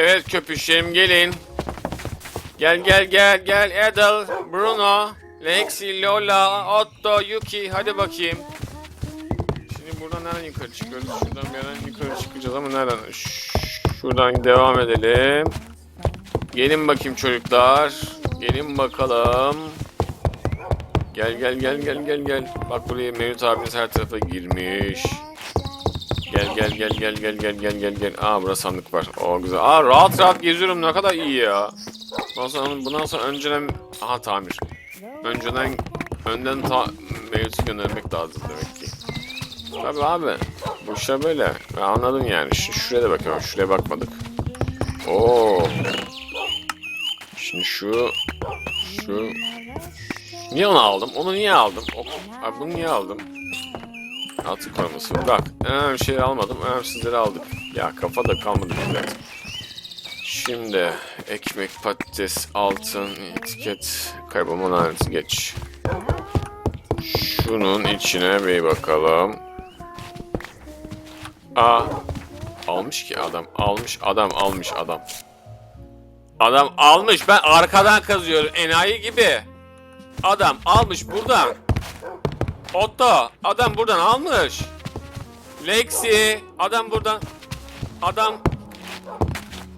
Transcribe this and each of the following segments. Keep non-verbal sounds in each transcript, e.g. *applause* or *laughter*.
Evet köpüşlerim gelin. Gel gel gel gel Edel, Bruno, Lexi, Lola, Otto, Yuki hadi bakayım. Şimdi buradan nereden yukarı çıkıyoruz? Şuradan bir yerden yukarı çıkacağız ama nereden? Şuradan devam edelim. Gelin bakayım çocuklar. Gelin bakalım. Gel gel gel gel gel gel. Bak buraya Mevlüt abiniz her tarafa girmiş. Gel gel gel gel gel gel gel gel gel. Aa burada sandık var. O güzel. Aa rahat rahat geziyorum ne kadar iyi ya. Bundan sonra, bundan sonra önceden... Aha tamir. Önceden önden ta Mevlüt'ü göndermek lazım demek ki. Tabii abi. Bu işler böyle. Ben anladım yani. Şimdi şuraya da bakalım. Şuraya bakmadık. Oo. Şimdi şu... Şu... Niye onu aldım? Onu niye aldım? Abi bunu niye aldım? Altı koruması. Bak. Önemli şeyleri almadım. Önemsizleri aldık. Ya kafa da kalmadı zaten. Şimdi ekmek, patates, altın, etiket, kaybolma laneti geç. Şunun içine bir bakalım. Aa, almış ki adam. Almış adam, almış adam. Adam almış. Ben arkadan kazıyorum enayi gibi. Adam almış buradan. Otto adam buradan almış. Lexi adam buradan. Adam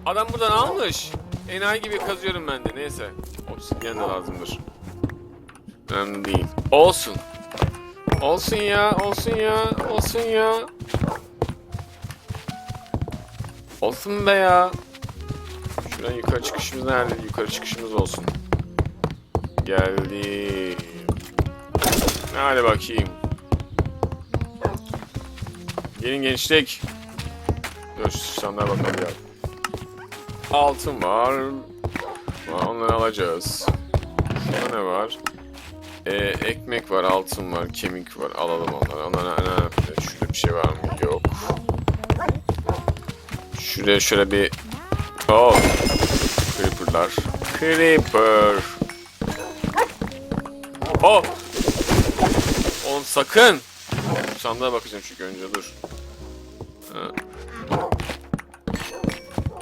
Adam buradan almış. Enayi gibi kazıyorum ben de. Neyse. Obsidyen de lazımdır. Önemli değil. Olsun. Olsun ya. Olsun ya. Olsun ya. Olsun be ya. Şuradan yukarı çıkışımız nerede? Yukarı çıkışımız olsun. Geldi. Hadi bakayım. Gelin gençlik. Dur sandığa bakalım ya. Altın var. Onları alacağız. Şurada ne var? Ee, ekmek var, altın var, kemik var. Alalım onları. Onlara önemli. Şurada bir şey var mı? Yok. Şuraya şöyle bir... Oh! Creeper'lar. Creeper! Oh! Oğlum sakın! Sandığa bakacağım çünkü önce dur. Ha.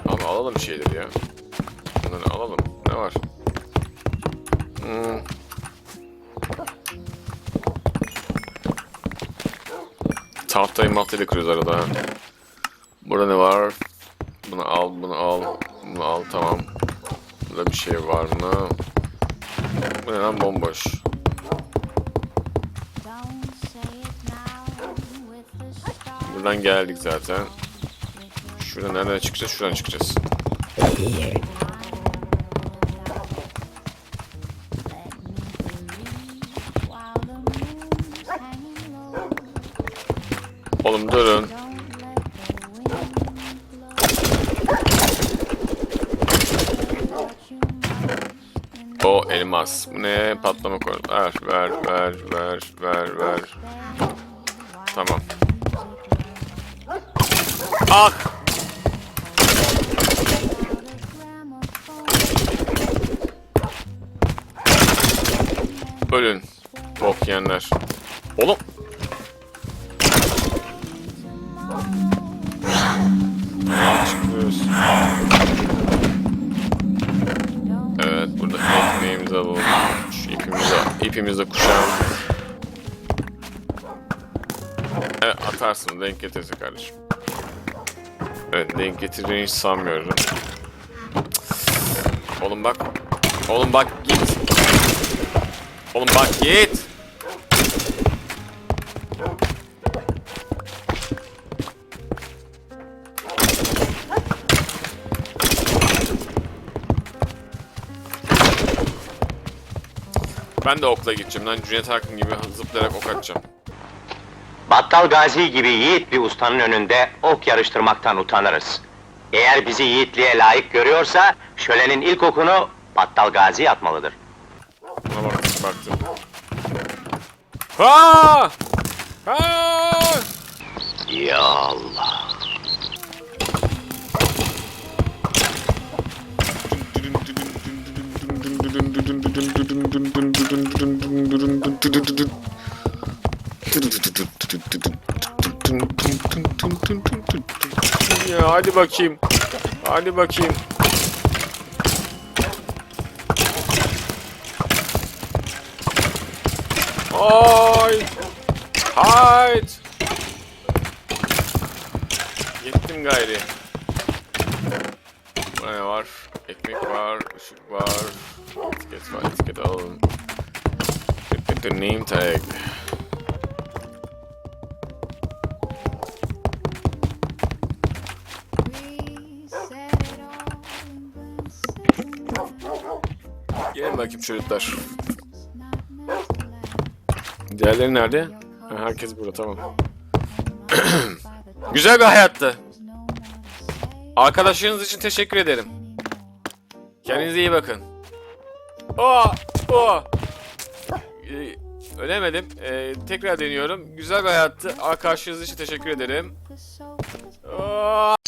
Abi alalım şeyleri ya. Bunları alalım. Ne var? Hmm. Tahtayı mahtayla kırıyoruz arada. Burada ne var? Bunu al, bunu al, bunu al, tamam. Burada bir şey var mı? Bu ne lan bomboş. Buradan geldik zaten. Şuradan nereden çıkacağız? Şuradan çıkacağız. Oğlum durun. Elmas. Bu ne? Patlama koru. Ver, ver, ver, ver, ver, ver. Tamam. Ah! Ölün. Bok yiyenler. Oğlum. Çıkıyoruz. Burada ekmeğimizi alalım. Şu ipimizi, ipimizi kuşağım. Evet atarsın denk getirsin kardeşim. Evet denk getireceğini hiç sanmıyorum. Oğlum bak. Oğlum bak git. Oğlum bak git. Ben de okla gideceğim lan. Cüneyt Arkın gibi zıplayarak ok atacağım. Battal Gazi gibi yiğit bir ustanın önünde ok yarıştırmaktan utanırız. Eğer bizi yiğitliğe layık görüyorsa, şölenin ilk okunu Battal Gazi atmalıdır. Buna bak, baktım. Ha! Ha! Ya Allah! Ya hadi bakayım. Hadi bakayım. Ay! Hayt! Gittim gayri. Burada ne var? Ekmek var, ışık var. Etiket var, etiket alalım. Etiket the name tag. Gelin bakayım çocuklar. Diğerleri nerede? Ha, herkes burada tamam. *clears throat* Güzel bir hayattı. Arkadaşlarınız için teşekkür ederim. Kendinize iyi bakın. Oh, oh. Ee, ölemedim. Ee, tekrar deniyorum. Güzel bir hayattı. Arkadaşlarınız için teşekkür ederim. Oh.